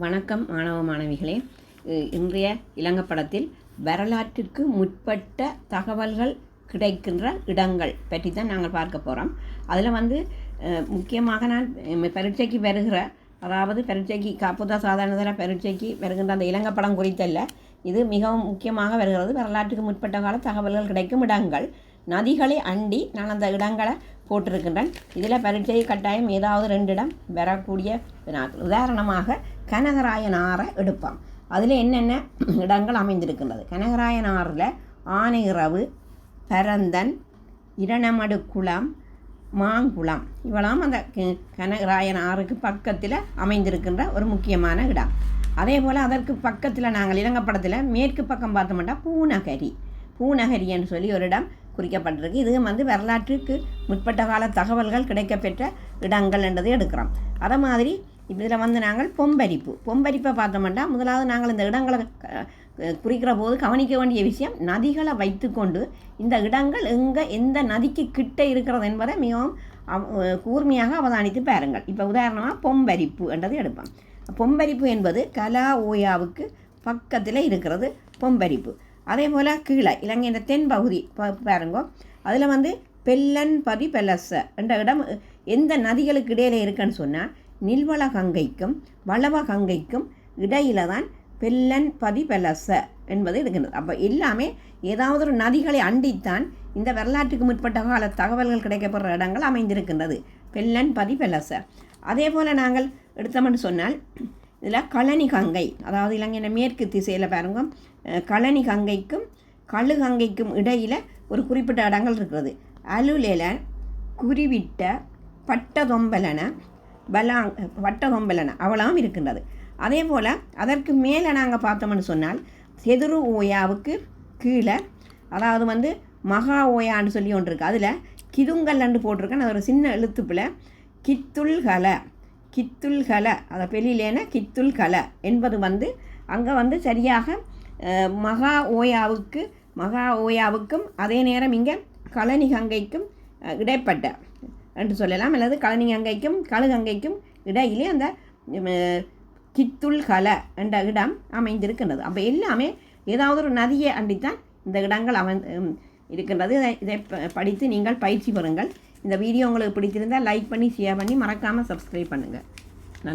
வணக்கம் மாணவ மாணவிகளே. இன்றைய இளங்கப்படத்தில் வரலாற்றிற்கு முற்பட்ட தகவல்கள் கிடைக்கின்ற இடங்கள் பற்றி தான் நாங்கள் பார்க்க போகிறோம் அதில் வந்து முக்கியமாக நான் பரீட்சைக்கு வருகிற அதாவது பரீட்சைக்கு காப்புதா சாதாரணதர பரீட்சைக்கு வருகின்ற அந்த இளங்கப்படம் குறித்தல்ல. இது மிகவும் முக்கியமாக வருகிறது. வரலாற்றுக்கு முற்பட்ட கால தகவல்கள் கிடைக்கும் இடங்கள். நதிகளை அண்டி நான் அந்த இடங்களை போட்டிருக்கின்றேன். இதில் பரீட்சை கட்டாயம் ஏதாவது ரெண்டு இடம் வரக்கூடிய உதாரணமாக கனகராயனாரை எடுப்பான். அதில் என்னென்ன இடங்கள் அமைந்திருக்கின்றது? கனகராயனாரில் ஆனையிறவு பரந்தன் இரணமடு குளம் மாங்குளம். இவெல்லாம் அந்த கனகராயன் ஆறுக்கு பக்கத்தில் அமைந்திருக்கின்ற ஒரு முக்கியமான இடம். அதே போல் அதற்கு பக்கத்தில் நாங்கள் இலங்கப்படத்தில் மேற்கு பக்கம் பார்த்தோம்னா பூநகரி. பூநகரி என்று சொல்லி ஒரு இடம் குறிக்கப்பட்டிருக்கு. இதுவும் வந்து வரலாற்றுக்கு முற்பட்ட கால தகவல்கள் கிடைக்கப்பெற்ற இடங்கள் என்றதை எடுக்கிறோம். அதை மாதிரி இதில் வந்து நாங்கள் பொம்பரிப்பு. பொம்பரிப்பை பார்த்தோம்னா முதலாவது நாங்கள் இந்த இடங்களை க- குறிக்கிற போது கவனிக்க வேண்டிய விஷயம் நதிகளை வைத்துக்கொண்டு இந்த இடங்கள் எங்கே எந்த நதிக்கு கிட்ட இருக்கிறது என்பதை மிகவும் கூர்மையாக அவதானித்து பாருங்கள். இப்போ உதாரணமாக பொம்பரிப்பு என்றதை எடுப்போம். பொம்பரிப்பு என்பது கலா ஓயாவுக்கு பக்கத்தில் இருக்கிறது பொம்பரிப்பு. அதே போல் கீழே இலங்கையின் தென் பகுதி பா- பாருங்க. அதில் வந்து பெல்லன் பதி பெலச என்ற இடம் எந்த நதிகளுக்கு இடையில இருக்குன்னு சொன்னால் நில்வள கங்கைக்கும் வளவ கங்கைக்கும் இடையில தான் பெல்லன் பதி பெலச என்பது இருக்கின்றது. அப்போ எல்லாமே ஏதாவது ஒரு நதிகளை அண்டித்தான் இந்த வரலாற்றுக்கு முற்பட்ட கால தகவல்கள் கிடைக்கப்படுற இடங்கள் அமைந்திருக்கின்றது. பெல்லன் பதி பெலச அதே போல் நாங்கள் எடுத்தோம்னு சொன்னால் இதில் கழனி கங்கை அதாவது இலங்கையின் மேற்கு திசையில் பாருங்க கழனி கங்கைக்கும் கழு கங்கைக்கும் இடையில் ஒரு குறிப்பிட்ட இடங்கள் இருக்கிறது. அலுலேல குறிவிட்ட பட்டதொம்பலன பலாங் பட்டதொம்பலன அவளாம் இருக்கின்றது. அதே போல் அதற்கு மேலே நாங்கள் பார்த்தோம்னு சொன்னால் செதுரு ஓயாவுக்கு கீழே அதாவது வந்து மகா ஓயான்னு சொல்லி ஒன்று இருக்குது அதில் கிதுங்கல்லண்டு போட்டிருக்கேன். அது ஒரு சின்ன எழுத்துப்பில் கித்துல் கலை கித்துல் கலை. அதை பெலிலேன கித்துல் கலை என்பது வந்து அங்கே வந்து சரியாக மகா ஓயாவுக்கு மகா ஓயாவுக்கும் அதே நேரம் இங்கே கலனி கங்கைக்கும் இடைப்பட்ட. என்று சொல்லலாம். அல்லது கழனி கங்கைக்கும் கழுகங்கைக்கும் இடையிலே அந்த கித்துள் கல என்ற இடம் அமைந்திருக்கின்றது. அப்போ எல்லாமே ஏதாவது ஒரு நதியை அண்டித்தான் இந்த இடங்கள் அமைந்து இருக்கின்றது. இதை இதை படித்து நீங்கள் பயிற்சி பெறுங்கள். இந்த வீடியோ உங்களுக்கு பிடித்திருந்தால் லைக் பண்ணி ஷேர் பண்ணி மறக்காமல் சப்ஸ்கிரைப் பண்ணுங்கள்